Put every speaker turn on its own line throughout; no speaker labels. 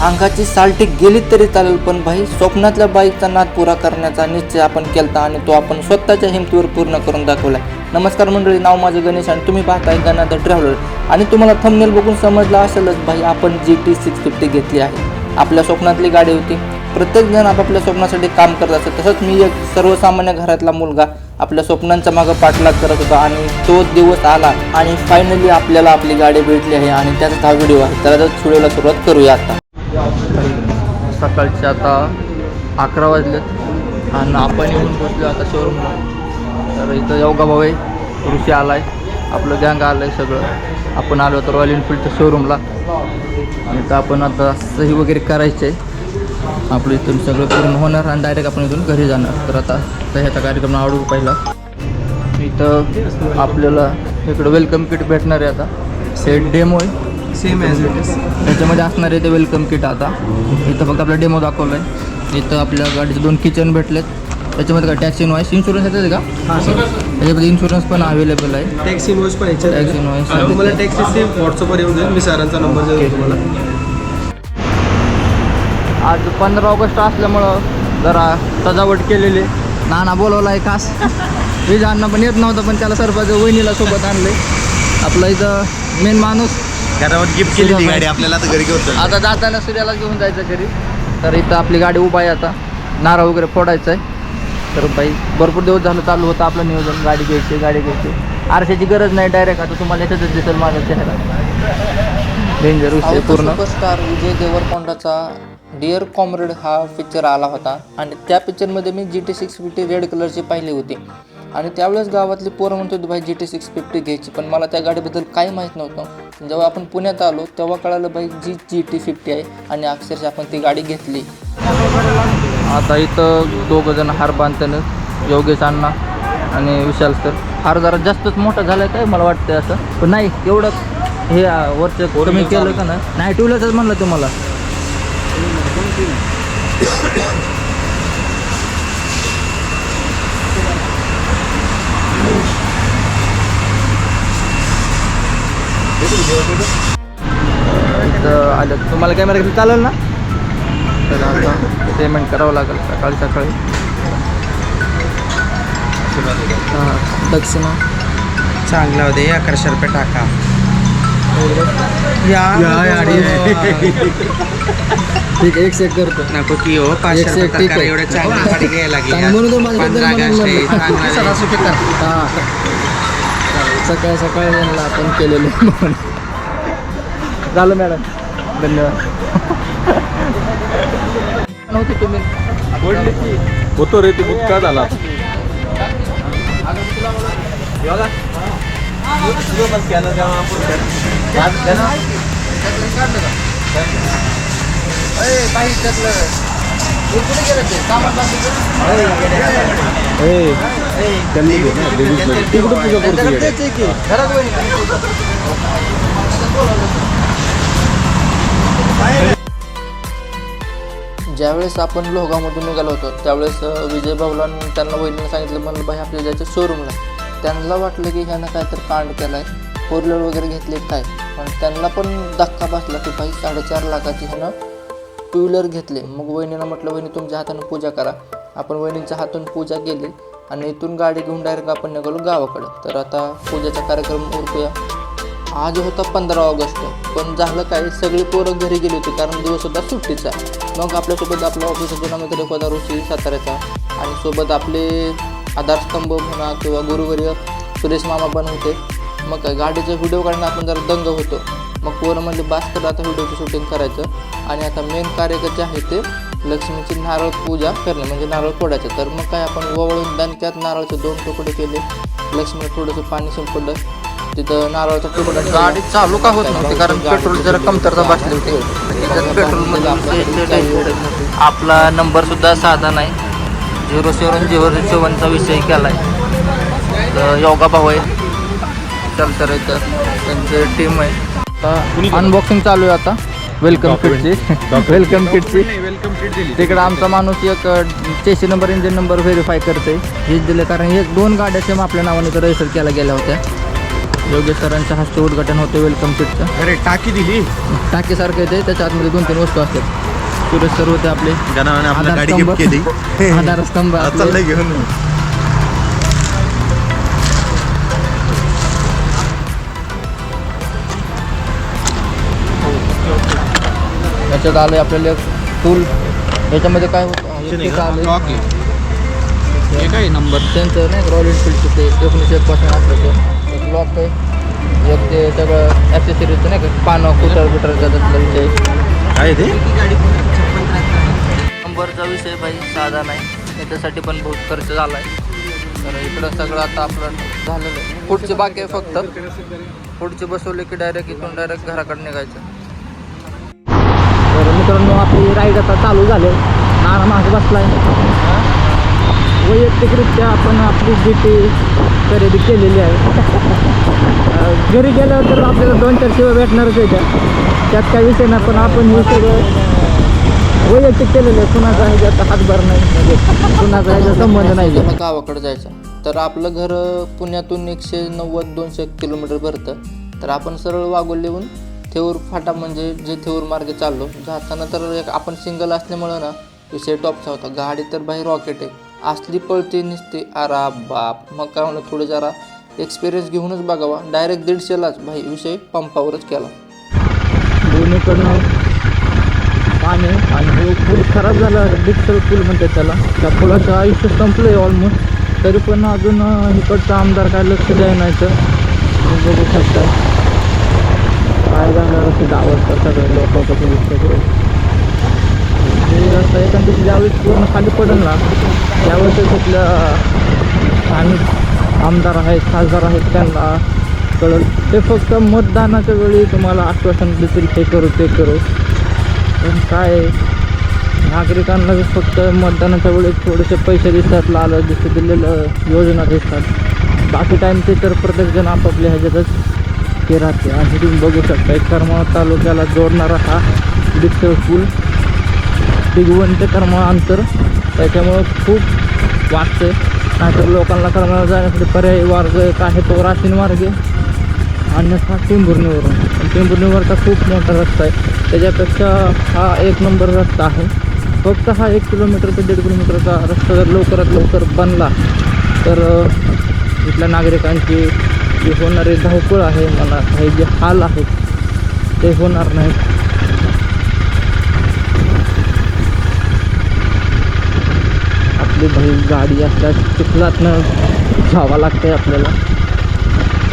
अंगाची सालटी गेली तरी चालेल पण भाई स्वप्नातल्या बाईकचा नाद पुरा करण्याचा निश्चय आपण केलता आणि तो आपण स्वतःच्या हिमतीवर पूर्ण करून दाखवला नमस्कार मंडळी नाव माझं गणेश आणि तुम्ही पाहताय द ट्रॅव्हलर आणि तुम्हाला थंबनेल बघून समजलं असेलच भाई आपण जी टी सिक्स फिफ्टी घेतली आहे. आपल्या स्वप्नातली गाडी होती. प्रत्येकजण आपापल्या स्वप्नासाठी काम करत असतं तसंच मी एक सर्वसामान्य घरातला मुलगा आपल्या स्वप्नांच्या मागं पाठलाग करत होता आणि तो दिवस आला आणि फायनली आपल्याला आपली गाडी भेटली आहे आणि त्याचा हा व्हिडिओ आहे. त्याला व्हिडिओला सुरुवात करूया आता. सकाळचे आता अकरा वाजलेत आणि आपण येऊन बसलो आता शोरूमला तर इथं योगा भाऊ आहे ऋषी आलाय. आपलं गँग आलं आहे सगळं. आपण आलो तर रॉयल एनफिल्डच्या शोरूमला आणि तर आपण आता सही वगैरे करायचं आहे. आपलं इथून सगळं पूर्ण होणार आणि डायरेक्ट आपण इथून घरी जाणार. तर आता ह्याचा कार्यक्रम आवडू पहिला? इथं आपल्याला इकडं वेलकम किट भेटणार आहे आता. सेट डेमो आहे.
सेम ॲज इट इज
त्याच्यामध्ये असणार आहे ते वेलकम किट आता. इथं फक्त आपला डेमो दाखवला आहे इथं आपल्या गाडीचे दोन किचन भेटलेत. त्याच्यामध्ये काय टॅक्स इनवाईस इन्शुरन्स येते का?
हां सर
त्याच्यामध्ये इन्शुरन्स पण अवेलेबल आहे.
टॅक्स इनवॉइस पण याच्यात.
Invoice
आणि तुम्हाला. टॅक्स रिसिप्ट व्हॉट्सअपवर येऊन जाईल मी सरांचा नंबर देतो तुम्हाला.
आज पंधरा ऑगस्ट असल्यामुळं जरा सजावट केलेली. नाना बोलवला आहे खास. विज अण्णा पण येत नव्हता पण त्याला सरपंच वहिनीला सोबत आणले आपलं इथं मेन माणूस.
घरावर गिफ्ट केली ती गाडी आपल्याला आता घरी घेऊन
आता जाताना सूर्याला घेऊन जायचं घरी. तर इथं आपली गाडी उभा आहे आता. नारळ वगैरे फोडायचं आहे तर बाई भरपूर दिवस झालं चालू होतं आपलं नियोजन. गाडी घ्यायची गाडी घ्यायची. आरशाची गरज नाही डायरेक्ट आता तुम्हाला याच्यातच दिसेल माझा चेहरा. डेंजर पूर्ण. सुपरस्टार विजय देवरकोंडाचा डिअर कॉम्रेड हा पिक्चर आला होता. आणि त्या पिक्चरमध्ये मी G T six fifty red कलरची पाहिली होती. आणि त्यावेळेस गावातली पोरं म्हणत होती भाई जी टी सिक्स फिफ्टी घ्यायची पण मला त्या गाडीबद्दल काही माहीत नव्हतं. जेव्हा आपण पुण्यात आलो तेव्हा कळालं भाई जी जी टी फिफ्टी आहे आणि अक्षरशः आपण ती गाडी घेतली. आता इथं दोघं जण हार बांधताना योगेश अण्णा आणि विशाल सर हार जरा जास्तच मोठा झाला काय मला वाटतं असं. पण नाही एवढं हे वरचं कमी केलं का नाही? नाही टू व्हीलरच म्हणलं तुम्हाला. इथं आलं तुम्हाला कॅमेरा घेऊन चालेल ना? तर आता पेमेंट करावं लागेल सकाळी सकाळी. हां दक्षिणा.
चांगला होते अकराशे रुपये टाका.
या ठीक आहे एक करतो.
नको की हो पाचशे रुपये गाडी घ्यायला
चांगलं
पंधरा ऑगस्ट.
हां. सकाळी सकाळी यांना आपण केलेलं म्हणून. झालं मॅडम. धन्यवाद. नव्हती तुम्ही?
होतो रे ते बुक का झाला? त्यांनी घे ना, ladies ती कुठं पूजा करते?
ज्यावेळेस आपण लोगामधून निघालो होतो त्यावेळेस विजय भाऊलांनी त्यांना वहिनीला सांगितलं म्हणलं भाई आपल्या जायचं शोरूमला त्यांना वाटलं की ह्यानं काय तर कांड केला आहे फोर व्हीलर वगैरे घेतले काय? पण त्यांना पण धक्का बसला की भाई साडेचार लाखाची ह्यानं टू व्हीलर घेतले. मग वहिनीनं म्हटलं वहिनी तुमच्या हातानं पूजा करा. आपण वहिनीच्या हातून पूजा केली. आणि इथून गाडी घेऊन डायरेक्ट आपण निघालो गावाकडं. तर आता पूजेचा कार्यक्रम उरकूया. आज होता पंधरा ऑगस्ट पण झालं काय? सगळी पोरं घरी गेली होती कारण दिवस होता सुट्टीचा. मग आपल्यासोबत आपला ऑफिसचा जुना मित्र होता ऋषी साताऱ्याचा. आणि सोबत आपले आधारस्तंभ म्हणा किंवा गुरुवर्य सुरेश मामा पण होते. मग काय गाडीचा व्हिडिओ काढणं आपण जरा दंग होतो. मग पोरं म्हणजे बास तर आता व्हिडिओचं शूटिंग करायचं. आणि आता मेन कार्य जे आहे ते लक्ष्मीची नारळ पूजा करणे म्हणजे नारळ फोडायचं. तर मग काय आपण ओवळून दणक्यात नारळाचे दोन तुकडे केले. लक्ष्मीला थोडंसं पाणी शिंपडलं. तिथं नारळाचा तुकडा गाडी चालू का होत नव्हती? कारण पेट्रोल जरा कमतरता बसली होती. त्याच्यात पेट्रोल आपला नंबर सुद्धा साधा नाही. झिरो सेवन झिरो सेवनचा विषय केला आहे तर योगा भाऊ आहे. चल तर त्यांची टीम आहे. आता अनबॉक्सिंग चालू आहे आता. वेलकम किटची वेलकम किटची
वेलकम किट दिली
तिकडे आमचा माणूस एक chassis number engine number verify करते हेच दिले कारण एक दोन गाड्या सेम आपल्या नावाने तर रजिस्टर केल्या गेल्या होत्या. योगेश सरांच्या हस्ते उद्घाटन होते वेलकम किटचं
अरे टाकी दिली.
टाकीसारखं येते त्याच्या आतमध्ये दोन तीन वस्तू असतात. सुरेश सर होते आपले. आधारस्तंभ
आता
आपले.
चाललंय घेऊन.
याच्यात आलं आपल्याला टूल याच्यामध्ये काय होतं? एक
हे काय नंबर
त्यांचं नाही रॉयल एनफील्डचं ते एकोणीसशे एकपासून असलं एक लॉक आहे. एक ते सगळं ॲक्सेसरीजचं नाही का? पानं कुटर बिटरचा त्यातला विषय
काय ते?
नंबरचा विषय भाई साधा नाही. त्याच्यासाठी पण बहुत खर्च झाला आहे तर इकडं सगळं आता आपलं झालेलं आहे. पुढची बाकी आहे फक्त. पुढचे बसवले की डायरेक्ट इथून डायरेक्ट घराकडे निघायचं.
मित्रांनो राईड आता चालू झाले. आरामात बसलाय. वैयक्तिकरित्या आपण आपली जी टी खरेदी केलेली आहे. घरी गेल्यावर तर आपल्याला दोन चार शिवाय भेटणारच आहे त्या. त्यात काही विषय नाही पण आपण हे सगळं वैयक्तिक केलेलं आहे. कुणाचा ह्याच्यात हातभार नाही. म्हणजे कुणाचा ह्याचा संबंध नाही.
गावाकडे जायचं. तर आपलं घर पुण्यातून एकशे नव्वद दोनशे किलोमीटर भरतं. तर आपण सरळ वागोलीहून थेऊर फाटा म्हणजे जे थेऊर मार्गे चाललो जाताना तर एक आपण सिंगल असल्यामुळं ना विषय टॉपचा होता. गाडी तर बाहेर रॉकेट आहे. असली पळते निसते आरा बाप. मग काय म्हणलं थोडं जरा एक्सपिरियन्स घेऊनच बघावा. डायरेक्ट दीडशेलाच भाई विषय पंपावरच केला.
दोन्हीकडनं पाणी आणि हे पूल खराब झाला डिक्सल पूल म्हणते त्याला. त्या पुलाचं आयुष्य संपलं आहे ऑलमोस्ट तरी पण अजून इकडचा आमदार काय लक्ष द्याय नाही तर. बघू शकता. जाणार असे गावात सगळे लोक सगळे हे रस्ता एखाद दिवशी ज्यावेळेस पूर्ण खाली पडेल ना त्यावेळेस तिथल्या स्थानिक आमदार आहेत खासदार आहेत त्यांना कळेल. ते फक्त मतदानाच्या वेळी तुम्हाला आश्वासन देतील हे करू ते करू. पण काय नागरिकांना फक्त मतदानाच्या वेळी थोडेसे पैसे दिसतात लाल दिसत दिलेलं योजना दिसतात. बाकी टाईम ते तर प्रत्येकजण आपापल्या ह्याच्यातच ते राहते. आणि तुम्ही बघू शकता एक करमाळा तालुक्याला जोडणारा हा डिक्सर पूल. दिगवण ते करमाळा अंतर. त्याच्यामुळं खूप वाटतं नाहीतर लोकांना करमाळा जाण्यासाठी पर्यायी मार्ग एक आहे तो राशीन मार्ग. अन्यथा टेंभुर्णीवरून पण टेंभुर्णीवरचा खूप मोठा रस्ता आहे. त्याच्यापेक्षा हा एक नंबर रस्ता आहे. फक्त हा एक किलोमीटर ते दीड किलोमीटरचा रस्ता जर लवकरात लवकर बनला तर इथल्या नागरिकांची जे होणारे धावपळ आहे मला हे जे हाल आहेत ते होणार नाहीत आपली भाई गाडी असल्या चिखलातनं जावं लागते आपल्याला.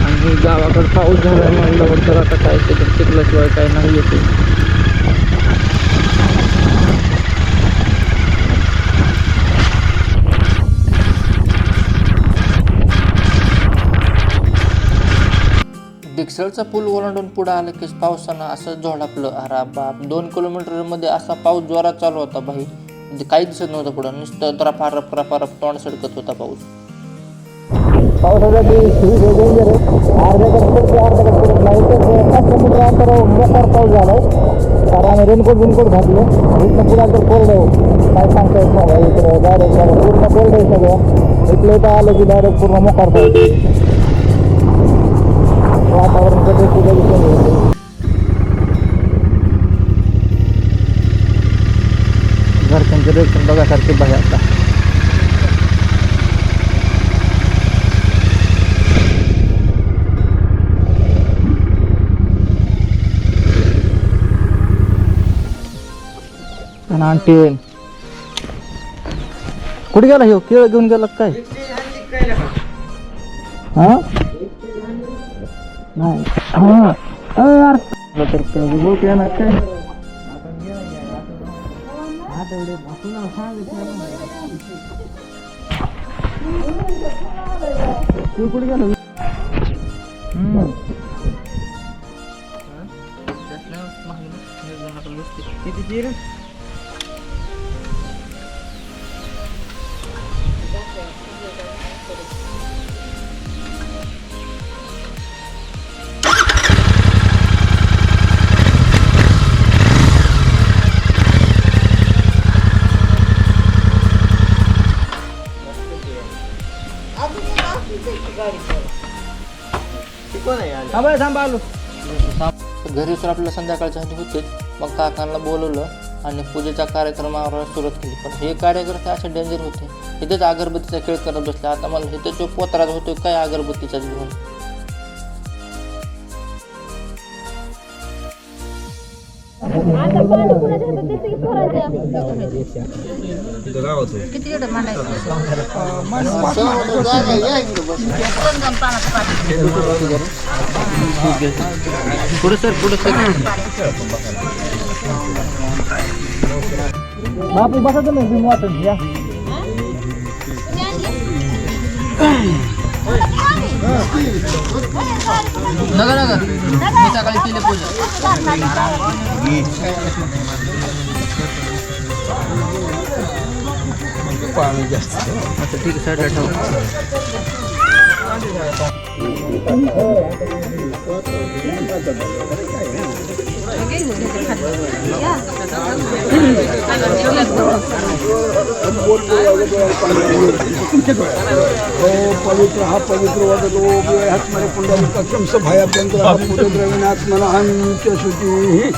आणि गावाकडं पाऊस झाला म्हणल्यावर तर आता काय ते चिखलाशिवाय काय नाही येते
डिक्सलचा पूल ओलांडून पुढं आलं की पावसानं असं झोडापलं. अरा बाप दोन किलोमीटरमध्ये असा पाऊस जोरात चालू होता भाई म्हणजे काही दिसत नव्हतं पुढं. नुसतं रफा रफ तोंड सडकत होता पाऊस.
पावसासाठी डेंजर आहे अर्ध्या पाऊस झाला आहे. कारण आम्ही रेनकोट बिनकोट घातले. इथनं पुढे तर कोरडं आहे काय सांगता येत नाही. भाई डायरेक्ट पूर्ण कोरडं आहे सगळं. इथलं इथं आलं की डायरेक्ट पूर्ण मोकार पाऊस. वातावरण येतं
घरच्यांचे रिएक्शन बघासारखे भाई आता.
आणि आणखी कुठे गेला ह्यो? केळ घेऊन गेला काय? हा? नाही हा अरे यार तुला तर केळ घेऊ की येणार काय तू कुठे गेला हम्म. थांबा थांबा आलो.
घरी तर आपल्याला संध्याकाळच्या साठी होते. मग काकांना बोलवलं आणि पूजेच्या कार्यक्रमावर सुरुवात केली. पण हे कार्यकर्ते असे डेंजर होते. इथेच अगरबत्तीचा खेळ करत बसले. आता मला इथे जो पोत्रात होतो काय अगरबत्तीचाच घेऊन?
आता
पुढे सर पुढे सर.
बापू बसा तुम्ही मी वाटून या
नका नका. मी सकाळी केली पूजा अच्छा ठीक आहे साईडला ठेव.
पवित्र हा पवित्र वदतो हात्मने पुंडलिकक्षम सभायाभ्यंत हा अंत्य श्रुती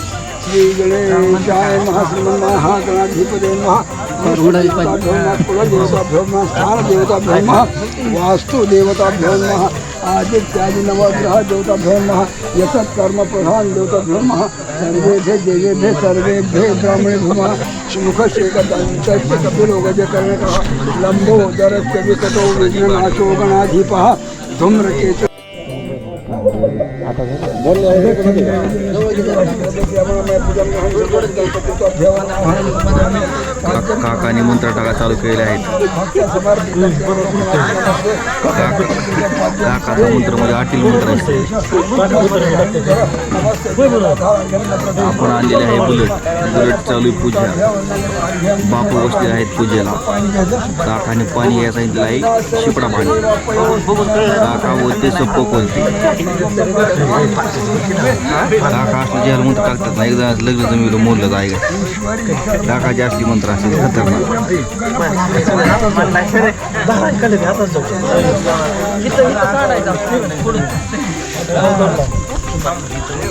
श्री गणेशाय महाश्रीमन महा गणाधिपते महा नमः नमः वास्तु नमः आदित्यादि नवग्रह देवताभ्यो नमः यशत् कर्म प्रधान लोक ब्रह्म सर्वे देवताभ्यो नमः सर्वेभ्य देवेभ्य सर्वेभ्य ब्राह्मणे मुख सुमुखशेखदन्तस्य कपिलो लंबो लम्बोदरस्य विकटो विघ्ननाशो गणाधिपः धूम्रकेतु
काकाने मंत्र टाका चालू केलेले आहेत. काकाचा मंत्रमध्ये आटील मंत्र आपण आणलेले आहे बुलेट. बुलेट चालू आहे पूजा. बापू बसले आहेत पूजेला. काकाने पाणी या सांगितलं आहे. शिपडा पाणी. काका बोलते सोपं बोलते. काका असले ज्याला मंत्र टाकतात ना एकदा लग्न जमीन मोडलं जाय. काका जास्ती मंत्र असेल खतरनाक.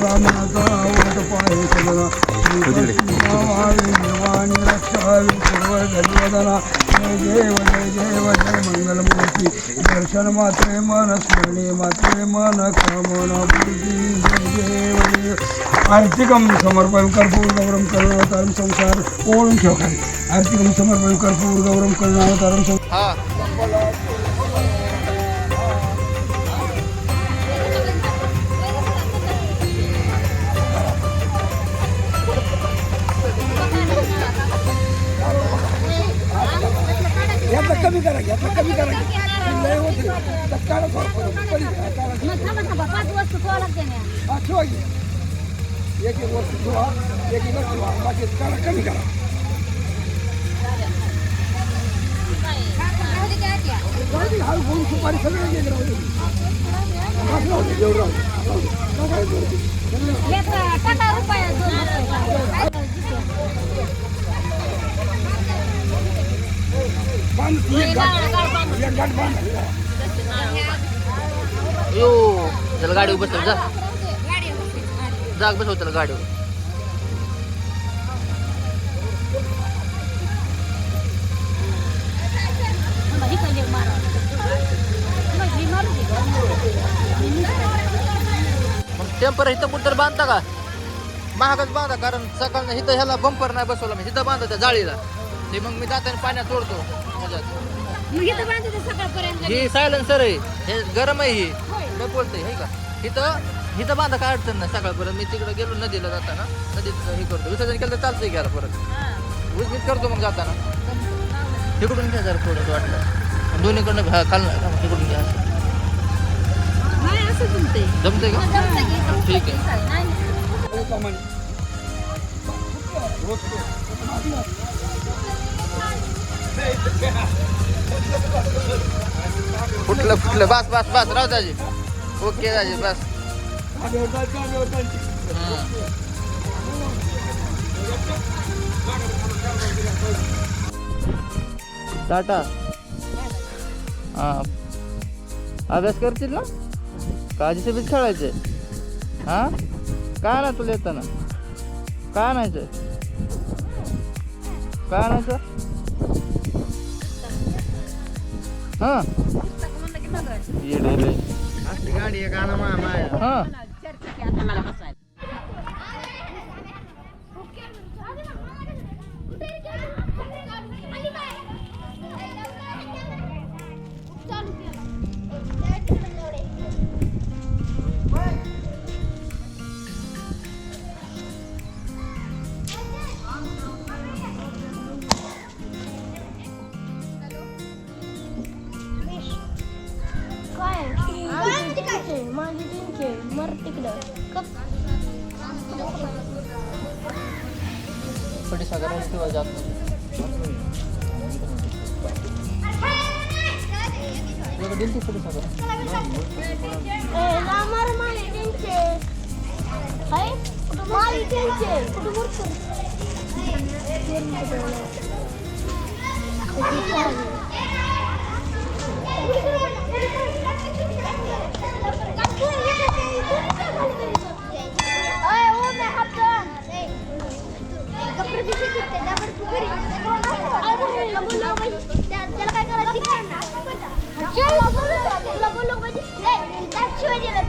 ராமநாதா உனக்கு பாய் சொல்லலாம் सुपर जय देव जय देव जय मंगलमूर्ती. दर्शन मात्रे मन स्मरणे मात्रे मन कामना पूर्ती. जय देव देव आर्थिकम समर्पण कर्पूर गौरम करुणावतारम संसार. ओळून ठेव खाली आर्थिकम समर्पण कर्पूर गौरम करुणावतारम संसार. कमी करा लय होते. तत्काळ हा ठेवा की. एक एक वस्तू ठेवा. एक एक ठेवा. बाकी काढा कमी करा. हळू बोलून सुपारी सगळं घे राहू एवढं राहू
टाका रुपया दोन रुपये
बांध, एक गाठ एक गाठ बांध
यो त्याला गाडीवर बसव जा. जाग बसव त्याला गाडीवर मग टेम्पर इथं कुठं बांधता का? महागच बांधा कारण सकाळ इथं ह्याला बंपर नाही बसवला मी इथं बांधा त्या जाळीला. ते मग मी जाताना पाण्यात सोडतो.
मग इथं बांधते सकाळपर्यंत.
ही सायलेन्सर आहे. हे गरम आहे ही. काय बोलते हे का? इथं
इथं बांधा काय अडचण नाही. सकाळपर्यंत मी तिकडे गेलो नदीला जाताना. नदीत हे करतो. विसर्जन केलं तर चालतंय घ्यायला परत. उजनीच करतो मग जाताना. तिकडून घ्या जरा थोडं वाटलं. दोन्हीकडनं खालनं का? तिकडून घ्या. असं.
नाही असं जमते
जमतंय का? ठीक आहे. फुटलं फुटलं. बस बस बस. राव दाजी. ओके दाजी बस. टाटा. हां. अभ्यास करतील ना? काळजी बीच खेळायचे हां? काय ना तुला येताना? काय आणायचं? काय आणायचं? हां. येडे रे.
गाडी आहे गाणं माया
हां
मारी त्यांचे कुठं मूर्ख त्याला काय करायचं तुला बोललो म्हणजे शिवाय दिलं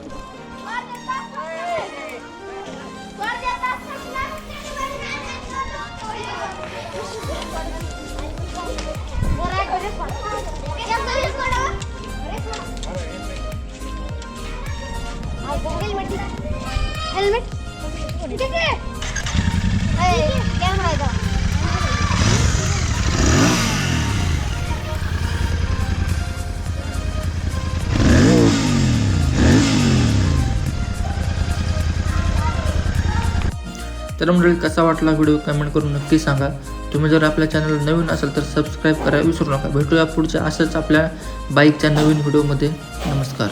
हेल्मेट कॅमेरा आहे का
तर मंडळी कसा वाटला व्हिडिओ? कमेंट करून नक्की सांगा. तुम्ही जर आपल्या चॅनल नवीन असाल तर सबस्क्राईब करायला विसरू नका. भेटूया पुढच्या असंच आपल्या बाईकच्या नवीन व्हिडिओमध्ये नमस्कार.